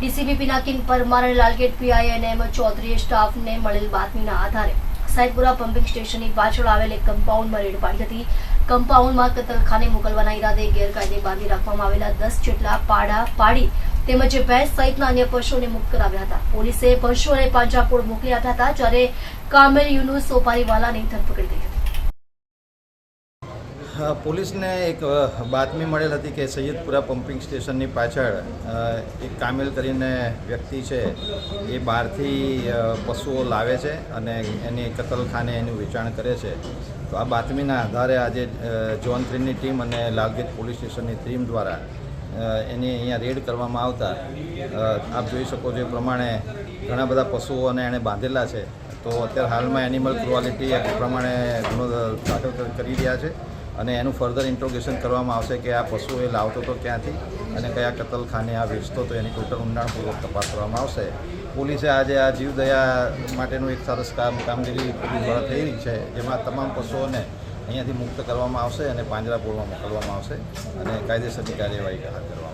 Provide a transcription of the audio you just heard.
DCP Pinakin Parmar અને Lalgate PI અને એમ ચૌધરીએ સ્ટાફને મળેલ બાતમીના આધારે સાહેબપુરા પમ્પિંગ સ્ટેશનની પાછળ આવેલ એક કમ્પાઉન્ડમાં રેડ પાડી હતી. કમ્પાઉન્ડમાં કતલખાને મોકલવાના ઈરાદે ગેરકાયદે બાંધી રાખવામાં આવેલા દસ જેટલા પાડા પાડી તેમજ ભેંસ સહિતના અન્ય પશુઓને મુક્ત કરાવ્યા હતા. પોલીસે પશુઓને પાંજરાપોળ મોકલી આપ્યા હતા, જ્યારે કામેલ યુનુસ સોપારીવાલાની ધરપકડ થઈ હતી. પોલીસને એક બાતમી મળેલ હતી કે સૈયદપુરા પમ્પિંગ સ્ટેશનની પાછળ એક કામિલ કરીને વ્યક્તિ છે, એ બહારથી પશુઓ લાવે છે અને એની કતલખાને એનું વેચાણ કરે છે. તો આ બાતમીના આધારે આજે જોન થ્રીની ટીમ અને લાલગેટ પોલીસ સ્ટેશનની ટીમ દ્વારા એની અહીંયા રેડ કરવામાં આવતા આપ જોઈ શકો છો એ પ્રમાણે ઘણા બધા પશુઓને એણે બાંધેલા છે. તો અત્યારે હાલમાં એનિમલ ક્રુઆલિટી એક્ટ પ્રમાણે ગુનો દાખલ કરી રહ્યા છે. અને એનું ફર્ધર ઇન્ટ્રોગેશન કરવામાં આવશે કે આ પશુ એ લાવતો હતો ક્યાંથી અને કયા કતલખાને આ વેચતો હતો એની ટોટલ ઊંડાણપૂર્વક તપાસ કરવામાં આવશે. પોલીસે આજે આ જીવદયા માટેનું એક સરસ કામ, કામગીરી પૂરી દ્વારા થઈ રહી છે, જેમાં તમામ પશુઓને અહીંયાથી મુક્ત કરવામાં આવશે અને પાંજરાપોળમાં મોકલવામાં આવશે અને કાયદેસરની કાર્યવાહી હાથ કરવામાં